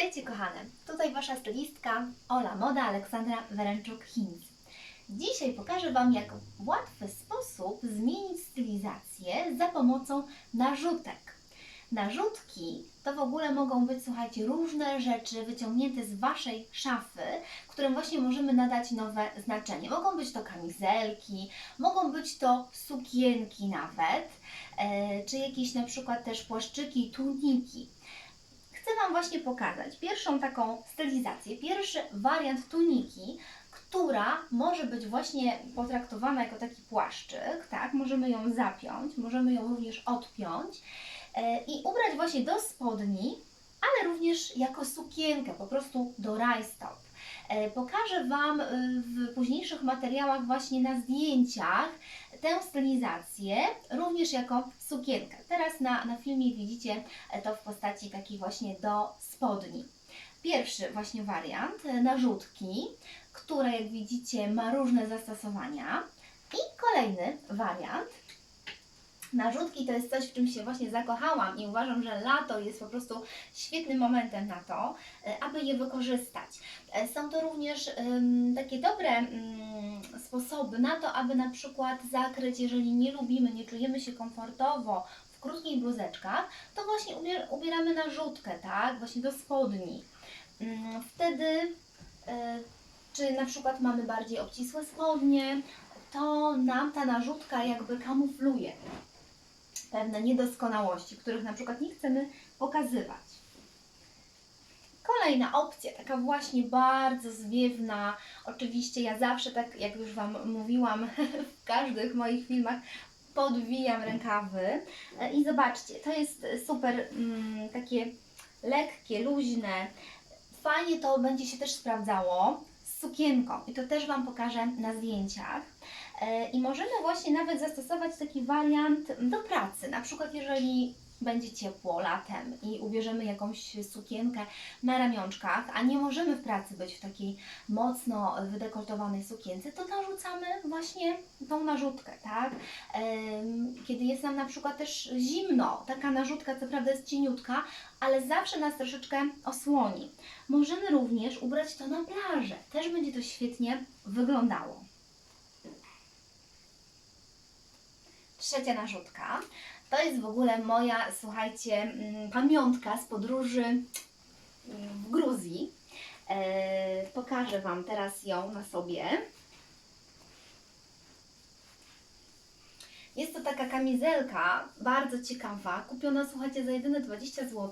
Witajcie kochane, tutaj Wasza stylistka Ola Moda Aleksandra Wręczuk-Hinz. Dzisiaj pokażę Wam, jak w łatwy sposób zmienić stylizację za pomocą narzutek. Narzutki to w ogóle mogą być, słuchajcie, różne rzeczy wyciągnięte z Waszej szafy, którym właśnie możemy nadać nowe znaczenie. Mogą być to kamizelki, mogą być to sukienki nawet, e, czy jakieś na przykład też płaszczyki, tuniki. Chcę Wam właśnie pokazać pierwszą taką stylizację, pierwszy wariant tuniki, która może być właśnie potraktowana jako taki płaszczyk, tak? Możemy ją zapiąć, możemy ją również odpiąć e, i ubrać właśnie do spodni, ale również jako sukienkę, po prostu do rajstop. E, Pokażę Wam e, w późniejszych materiałach właśnie na zdjęciach tę stylizację również jako sukienkę. Teraz na, na filmie widzicie to w postaci takiej właśnie do spodni. Pierwszy właśnie wariant, narzutki, które jak widzicie ma różne zastosowania. I kolejny wariant, Narzutki to jest coś, w czym się właśnie zakochałam i uważam, że lato jest po prostu świetnym momentem na to, e, aby je wykorzystać. E, Są to również ym, takie dobre ym, sposoby na to, aby na przykład zakryć, jeżeli nie lubimy, nie czujemy się komfortowo w krótkich bluzeczkach, to właśnie ubier- ubieramy narzutkę, tak, właśnie do spodni. Ym, Wtedy, y, czy na przykład mamy bardziej obcisłe spodnie, to nam ta narzutka jakby kamufluje pewne niedoskonałości, których na przykład nie chcemy pokazywać. Kolejna opcja, taka właśnie bardzo zwiewna. Oczywiście ja zawsze tak, jak już Wam mówiłam w każdych moich filmach, podwijam rękawy. E, I zobaczcie, to jest super mm, takie lekkie, luźne. Fajnie to będzie się też sprawdzało z sukienką. I to też Wam pokażę na zdjęciach. E, I możemy właśnie nawet zastosować taki wariant do pracy. Na przykład, jeżeli będzie ciepło latem i ubierzemy jakąś sukienkę na ramionczkach, a nie możemy w pracy być w takiej mocno wydekoltowanej sukience, to narzucamy właśnie tą narzutkę, tak? Kiedy jest nam na przykład też zimno, taka narzutka co prawda jest cieniutka, ale zawsze nas troszeczkę osłoni. Możemy również ubrać to na plażę. Też będzie to świetnie wyglądało. Trzecia narzutka. To jest w ogóle moja, słuchajcie, mm, pamiątka z podróży mm, w Gruzji. E, pokażę Wam teraz ją na sobie. Jest to taka kamizelka, bardzo ciekawa, kupiona, słuchajcie, za jedyne 20 zł.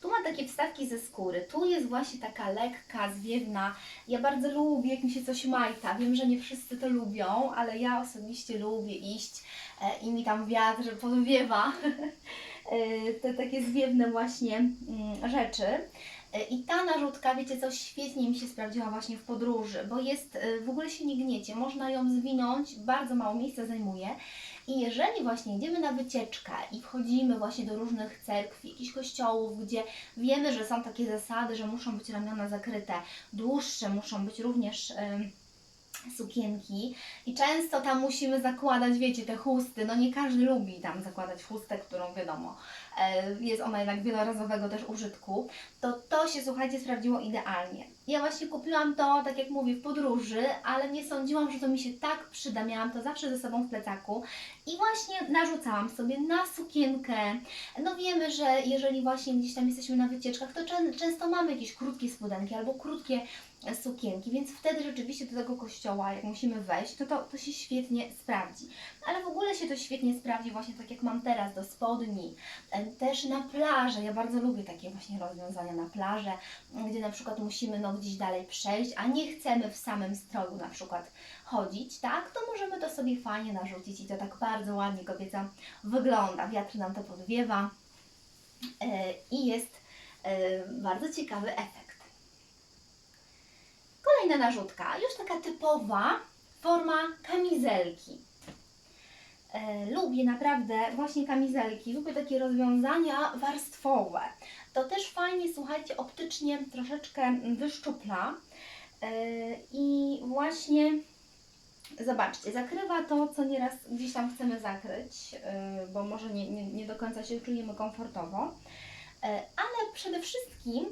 Tu ma takie wstawki ze skóry, tu jest właśnie taka lekka, zwiewna. Ja bardzo lubię, jak mi się coś majta. Wiem, że nie wszyscy to lubią, ale ja osobiście lubię iść e, i mi tam wiatr powiewa e, te takie zwiewne właśnie mm, rzeczy. E, I ta narzutka, wiecie co, świetnie mi się sprawdziła właśnie w podróży, bo jest, e, w ogóle się nie gniecie, można ją zwinąć, bardzo mało miejsca zajmuje. I jeżeli właśnie idziemy na wycieczkę i wchodzimy właśnie do różnych cerkwi, jakichś kościołów, gdzie wiemy, że są takie zasady, że muszą być ramiona zakryte, dłuższe muszą być również em, sukienki i często tam musimy zakładać, wiecie, te chusty, no nie każdy lubi tam zakładać chustę, którą wiadomo, e, jest ona jednak wielorazowego też użytku, to to się, słuchajcie, sprawdziło idealnie. Ja właśnie kupiłam to, tak jak mówię, w podróży, ale nie sądziłam, że to mi się tak przyda. Miałam to zawsze ze sobą w plecaku i właśnie narzucałam sobie na sukienkę. No wiemy, że jeżeli właśnie gdzieś tam jesteśmy na wycieczkach, to czę- często mamy jakieś krótkie spodenki albo krótkie sukienki, więc wtedy rzeczywiście do tego kościoła, jak musimy wejść, to, to to się świetnie sprawdzi. Ale w ogóle się to świetnie sprawdzi właśnie tak jak mam teraz, do spodni, też na plażę. Ja bardzo lubię takie właśnie rozwiązania na plażę, gdzie na przykład musimy no, gdzieś dalej przejść, a nie chcemy w samym stroju na przykład chodzić, tak, to możemy to sobie fajnie narzucić i to tak bardzo ładnie kobieco wygląda. Wiatr nam to podwiewa e, i jest e, bardzo ciekawy efekt. Kolejna narzutka, już taka typowa forma kamizelki. E, lubię naprawdę właśnie kamizelki, lubię takie rozwiązania warstwowe. To też fajnie, słuchajcie, optycznie troszeczkę wyszczupla e, i właśnie zobaczcie, zakrywa to, co nieraz gdzieś tam chcemy zakryć, e, bo może nie, nie, nie do końca się czujemy komfortowo. Ale przede wszystkim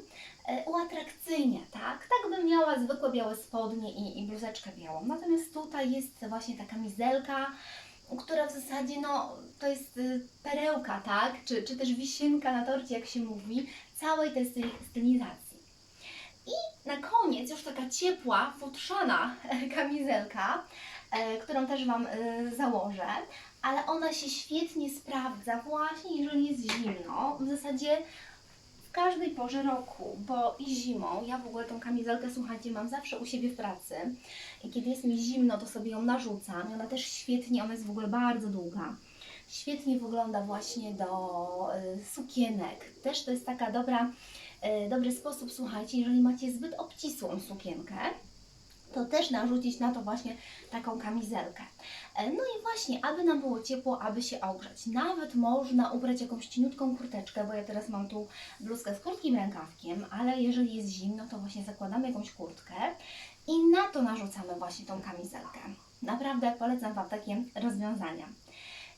e, uatrakcyjnia, tak? Tak bym miała zwykłe białe spodnie i, i bluzeczkę białą. Natomiast tutaj jest właśnie ta kamizelka, która w zasadzie, no, to jest y, perełka, tak? Czy, czy też wisienka na torcie, jak się mówi, całej tej styl- stylizacji. I na koniec już taka ciepła, futrzana e, kamizelka, e, którą też Wam e, założę, ale ona się świetnie sprawdza właśnie jeżeli jest zimno. W zasadzie w każdej porze roku, bo i zimą, ja w ogóle tą kamizelkę, słuchajcie, mam zawsze u siebie w pracy i kiedy jest mi zimno, to sobie ją narzucam i ona też świetnie, ona jest w ogóle bardzo długa. Świetnie wygląda właśnie do y, sukienek. Też to jest taka dobra, y, dobry sposób, słuchajcie, jeżeli macie zbyt obcisłą sukienkę, to też narzucić na to właśnie taką kamizelkę. E, No i właśnie, aby nam było ciepło, aby się ogrzać. Nawet można ubrać jakąś cieniutką kurteczkę, bo ja teraz mam tu bluzkę z krótkim rękawkiem, ale jeżeli jest zimno, to właśnie zakładamy jakąś kurtkę i na to narzucamy właśnie tą kamizelkę. Naprawdę polecam Wam takie rozwiązania.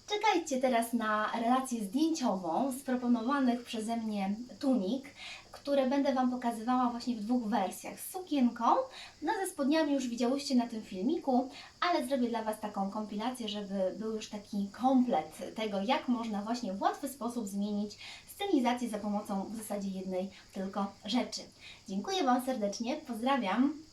Czekajcie teraz na relację zdjęciową z proponowanych przeze mnie tunik, które będę Wam pokazywała właśnie w dwóch wersjach. Z sukienką, no ze spodniami już widziałyście na tym filmiku, ale zrobię dla Was taką kompilację, żeby był już taki komplet tego, jak można właśnie w łatwy sposób zmienić stylizację za pomocą w zasadzie jednej tylko rzeczy. Dziękuję Wam serdecznie, pozdrawiam.